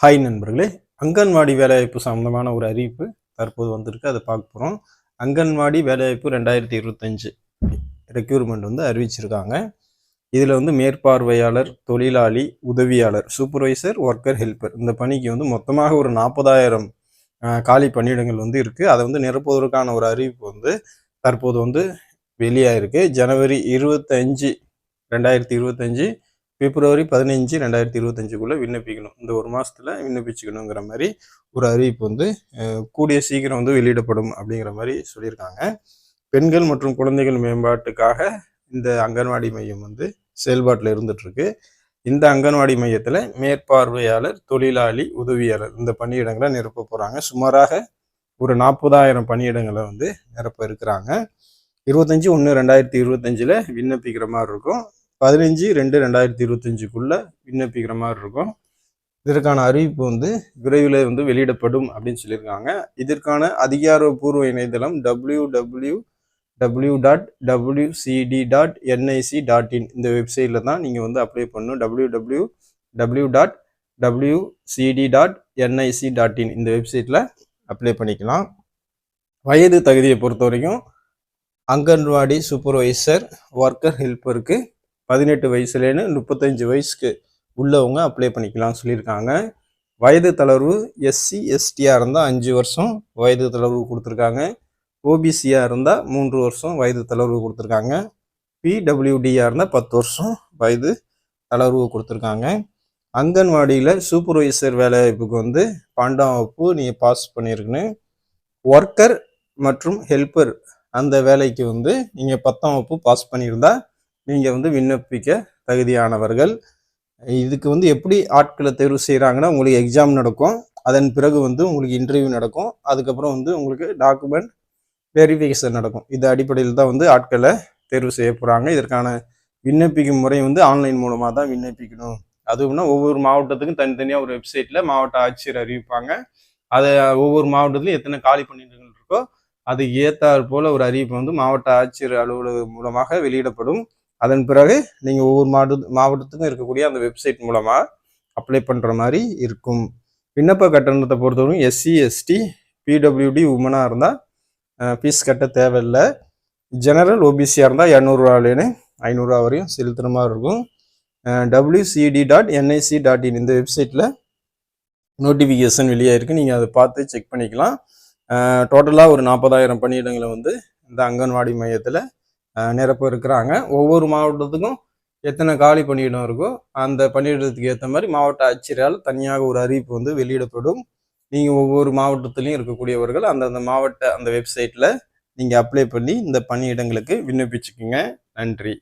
Hi நண்பர்களே அங்கன்வாடி வேலைவாய்ப்பு சம்மந்தமான ஒரு அறிவிப்பு தற்போது வந்திருக்கு. அதை பார்க்க போகிறோம் அங்கன்வாடி வேலைவாய்ப்பு ரெண்டாயிரத்தி இருபத்தஞ்சு ரெக்யூர்மெண்ட் வந்து அறிவிச்சிருக்காங்க. இதில் வந்து மேற்பார்வையாளர் தொழிலாளி உதவியாளர் சூப்பர்வைசர் ஒர்க்கர் ஹெல்ப்பர் இந்த பணிக்கு வந்து மொத்தமாக ஒரு நாற்பதாயிரம் காலி பணியிடங்கள் வந்து இருக்குது அதை வந்து நிரப்புவதற்கான ஒரு அறிவிப்பு வந்து தற்போது வந்து வெளியாயிருக்கு. ஜனவரி இருபத்தஞ்சு ரெண்டாயிரத்தி இருபத்தஞ்சு பிப்ரவரி பதினஞ்சு ரெண்டாயிரத்தி இருபத்தஞ்சுக்குள்ளே விண்ணப்பிக்கணும். இந்த ஒரு மாதத்தில் விண்ணப்பிச்சுக்கணுங்கிற மாதிரி ஒரு அறிவிப்பு வந்து கூடிய சீக்கிரம் வந்து வெளியிடப்படும் அப்படிங்கிற மாதிரி சொல்லியிருக்காங்க. பெண்கள் மற்றும் குழந்தைகள் மேம்பாட்டுக்காக இந்த அங்கன்வாடி மையம் வந்து செயல்பாட்டில் இருந்துட்டுருக்கு. இந்த அங்கன்வாடி மையத்தில் மேற்பார்வையாளர் தொழிலாளி உதவியாளர் இந்த பணியிடங்களை நிரப்ப போகிறாங்க சுமாராக ஒரு நாற்பதாயிரம் பணியிடங்களை வந்து நிரப்ப இருக்கிறாங்க. இருபத்தஞ்சி ஒன்று ரெண்டாயிரத்தி இருபத்தஞ்சில் விண்ணப்பிக்கிற மாதிரி இருக்கும். பதினஞ்சு ரெண்டு ரெண்டாயிரத்தி இருபத்தஞ்சுக்குள்ளே விண்ணப்பிக்கிற மாதிரி இருக்கும். இதற்கான அறிவிப்பு வந்து விரைவில் வந்து வெளியிடப்படும் அப்படின்னு சொல்லியிருக்காங்க. இதற்கான அதிகாரப்பூர்வ இணையதளம் W W W dot WCD dot NIC dot in இந்த வெப்சைட்டில் தான் நீங்கள் வந்து அப்ளை பண்ணணும். W W W dot WCD dot NIC dot in இந்த வெப்சைட்டில் அப்ளை பண்ணிக்கலாம். வயது தகுதியை பொறுத்த வரைக்கும் அங்கன்வாடி சூப்பர்வைசர் ஒர்க்கர் ஹெல்ப்பருக்கு பதினெட்டு வயசுலேன்னு முப்பத்தஞ்சு வயசுக்கு உள்ளவங்க அப்ளை பண்ணிக்கலாம்னு சொல்லியிருக்காங்க. வயது தளர்வு எஸ்சி எஸ்டியாக இருந்தால் அஞ்சு வருஷம் வயது தளர்வு கொடுத்துருக்காங்க. ஓபிசியாக இருந்தால் மூன்று வருஷம் வயது தளர்வு கொடுத்துருக்காங்க. பிடபிள்யூடியாக இருந்தால் பத்து வருஷம் வயது தளர்வு கொடுத்துருக்காங்க. அங்கன்வாடியில் சூப்பர்வைசர் வேலைவாய்ப்புக்கு வந்து பன்னெண்டாம் வகுப்பு நீங்கள் பாஸ் பண்ணியிருக்கணும் ஒர்க்கர் மற்றும் ஹெல்ப்பர் அந்த வேலைக்கு வந்து நீங்கள் பத்தாம் வகுப்பு பாஸ் பண்ணியிருந்தால் நீங்கள் வந்து விண்ணப்பிக்க தகுதியானவர்கள். இதுக்கு வந்து எப்படி ஆட்களை தேர்வு செய்கிறாங்கன்னா உங்களுக்கு எக்ஸாம் நடக்கும். அதன் பிறகு வந்து உங்களுக்கு இன்டர்வியூ நடக்கும். அதுக்கப்புறம் வந்து உங்களுக்கு டாக்குமெண்ட் வெரிஃபிகேஷன் நடக்கும். இது அடிப்படையில் தான் வந்து ஆட்களை தேர்வு செய்ய போகிறாங்க இதற்கான விண்ணப்பிக்கும் முறை வந்து ஆன்லைன் மூலமாக தான் விண்ணப்பிக்கணும். அதுவும்னா ஒவ்வொரு மாவட்டத்துக்கும் தனித்தனியாக ஒரு வெப்சைட்டில் மாவட்ட ஆட்சியர் அறிவிப்பாங்க. அதை ஒவ்வொரு மாவட்டத்துலையும் எத்தனை காலி பணியிடங்கள் இருக்கோ அது ஏத்தாற் போல் ஒரு அறிவிப்பு வந்து மாவட்ட ஆட்சியர் அலுவலகம் மூலமாக வெளியிடப்படும். அதன் பிறகு நீங்கள் ஒவ்வொரு மாவட்ட மாவட்டத்துக்கும் இருக்கக்கூடிய அந்த வெப்சைட் மூலமாக அப்ளை பண்ணுற மாதிரி இருக்கும். விண்ணப்ப கட்டணத்தை பொறுத்தவரைக்கும் எஸ்சி எஸ்டி பிடபிள்யூடி உமனாக இருந்தால் ஃபீஸ் கட்ட தேவையில்லை. ஜெனரல் ஓபிசியாக இருந்தால் இரநூறுவாலேன்னு ஐநூறுரூவா வரையும் செலுத்துகிற மாதிரி இருக்கும். WCD dot NIC dot in இந்த வெப்சைட்டில் நோட்டிஃபிகேஷன் வெளியாயிருக்கு நீங்கள் அதை பார்த்து செக் பண்ணிக்கலாம். டோட்டலாக ஒரு நாற்பதாயிரம் பணியிடங்களை வந்து இந்த அங்கன்வாடி மையத்தில் நிரப்ப இருக்கிறாங்க. ஒவ்வொரு மாவட்டத்துக்கும் எத்தனை காலி பணியிடம் இருக்கோ அந்த பணியிடத்துக்கு ஏற்ற மாதிரி மாவட்ட ஆட்சியரால் தனியாக ஒரு அறிவிப்பு வந்து வெளியிடப்படும். நீங்கள் ஒவ்வொரு மாவட்டத்திலையும் இருக்கக்கூடியவர்கள் அந்தந்த மாவட்ட அந்த வெப்சைட்டில் நீங்கள் அப்ளை பண்ணி இந்த பணியிடங்களுக்கு விண்ணப்பிச்சுக்குங்க. நன்றி.